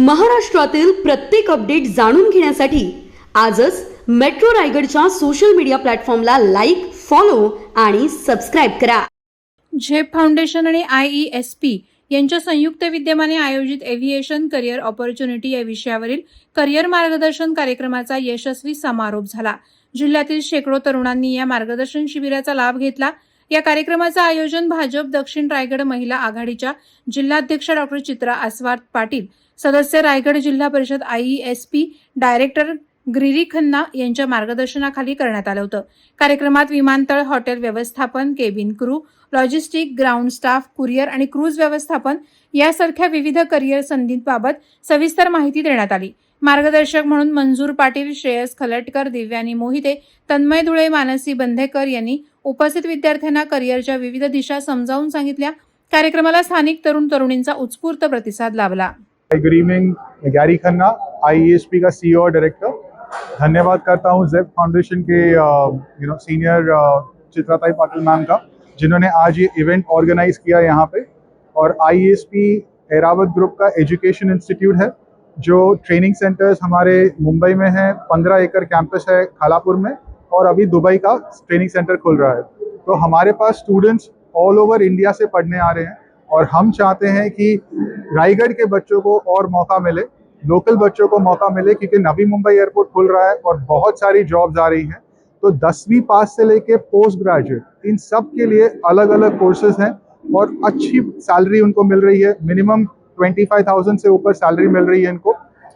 महाराष्ट्रातील प्रत्येक अपडेट जाणून घेण्यासाठी आजच मेट्रो रायगडच्या सोशल मीडिया प्लॅटफॉर्मला लाईक फॉलो आणि सबस्क्राईब करा. झेप फाउंडेशन आणि आय ई एस पी यांच्या संयुक्त विद्यमाने आयोजित एव्हिएशन करिअर ऑपॉर्च्युनिटी या विषयावरील करिअर मार्गदर्शन कार्यक्रमाचा यशस्वी समारोप झाला. जिल्ह्यातील शेकडो तरुणांनी या मार्गदर्शन शिबिराचा लाभ घेतला. या कार्यक्रमाचं आयोजन भाजप दक्षिण रायगड महिला आघाडीच्या जिल्हाध्यक्ष डॉक्टर चित्रा आस्वाद पाटील सदस्य Raigad Zilla Parishad I S P director Gary Khanna यांच्या मार्गदर्शनाखाली करण्यात आलं होतं. कार्यक्रमात विमानतळ हॉटेल व्यवस्थापन cabin crew logistic ground staff courier आणि क्रूज व्यवस्थापन यासारख्या विविध करिअर संधींबाबत सविस्तर माहिती देण्यात आली. मार्गदर्शक म्हणून मंजूर पाटील श्रेयस खलटकर दिव्यानी मोहिते तन्मय धुळे मानसी बंधेकर यांनी उपस्थित विद्यार्थ्यांना करिअरच्या विविध दिशा समजावून सांगितल्या. कार्यक्रमाला स्थानिक तरुण तरुणींचा उत्स्फूर्त प्रतिसाद लाभला. Good evening Gary Khanna IESP का सीईओ और डायरेक्टर धन्यवाद करता हूँ ज़ेब फाउंडेशन के you know senior चित्राताई Patil ma'am का जिन्होंने आज ये इवेंट ऑर्गेनाइज किया यहाँ पे. और आईईएसपी एरावत ग्रुप का एजुकेशन इंस्टीट्यूट है जो ट्रेनिंग सेंटर्स हमारे मुंबई में है पंद्रह एकड़ कैंपस है खालापुर में. और अभी दुबई का ट्रेनिंग सेंटर खुल रहा है। तो हमारे पास स्टूडेंट्स ऑल ओवर इंडिया से पढ़ने आ रहे हैं और हम चाहते हैं कि रायगढ़ के बच्चों को और मौका मिले लोकल बच्चों को मौका मिले, क्योंकि नवी मुंबई एयरपोर्ट खुल रहा है और बहुत सारी जॉब्स आ रही हैं। तो दसवीं पास से लेके पोस्ट ग्रेजुएट इन सब के लिए अलग अलग कोर्सेज हैं और अच्छी सैलरी उनको मिल रही है। मिनिमम ट्वेंटी फाइव थाउज़ेंड से ऊपर सैलरी मिल रही है इनको।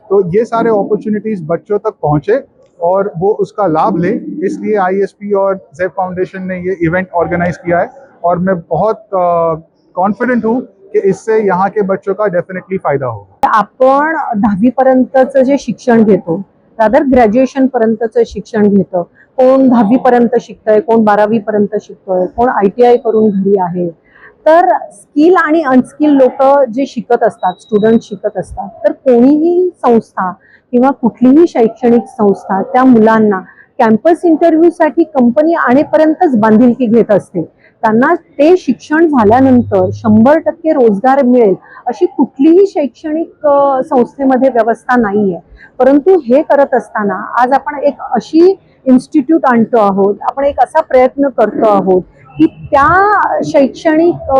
तो ये सारे अपॉर्चुनिटीज़ बच्चों तक पहुँचे और वो उसका लाभ लें। इसलिए आईएसपी और जेब फाउंडेशन ने ये इवेंट ऑर्गेनाइज किया है और मैं बहुत कॉन्फिडेंट हूँ कि इससे यहाँ के बच्चों का डेफिनेटली फायदा होगा। आपण दहावीपर्यंतचं जे शिक्षण घेतो रादर ग्रॅज्युएशन पर्यंतचं शिक्षण घेतं कोण दहावी पर्यंत शिकतंय कोण बारावी पर्यंत शिकतोय कोण आय टी आय करून घरी आहे तर स्किल आणि अनस्किल लोक जे शिकत असतात स्टुडंट शिकत असतात तर कोणीही संस्था किंवा कुठलीही शैक्षणिक संस्था त्या मुलांना कॅम्पस इंटरव्ह्यूसाठी कंपनी आणेपर्यंतच बांधिलकी घेत असते. त्यांना ते शिक्षण झाल्यानंतर शंभर टक्के रोजगार मिळेल अशी कुठलीही शैक्षणिक संस्थेमध्ये व्यवस्था नाही आहे परंतु हे करत असताना आज आपण एक अशी इन्स्टिट्यूट आणतो आहोत आपण एक असा प्रयत्न करतो आहोत की त्या शैक्षणिक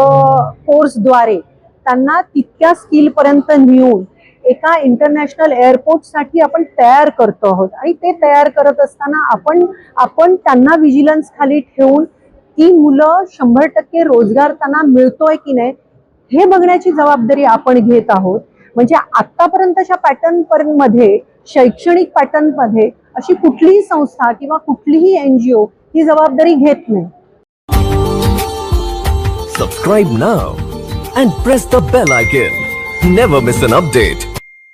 कोर्सद्वारे त्यांना तितक्या स्किलपर्यंत नेऊन एका इंटरनॅशनल एअरपोर्टसाठी आपण तयार करतो आहोत. आणि ते तयार करत असताना आपण आपण त्यांना विजिलन्स खाली ठेवून ती मुलं शंभर टक्के रोजगार त्यांना मिळतोय की नाही हे बघण्याची जबाबदारी आपण घेत आहोत. म्हणजे आतापर्यंतच्या पॅटर्नमध्ये शैक्षणिक पॅटर्नमध्ये अशी कुठलीही संस्था किंवा कुठलीही एनजीओ ही जबाबदारी घेत नाही. Subscribe now and press the bell icon never miss an update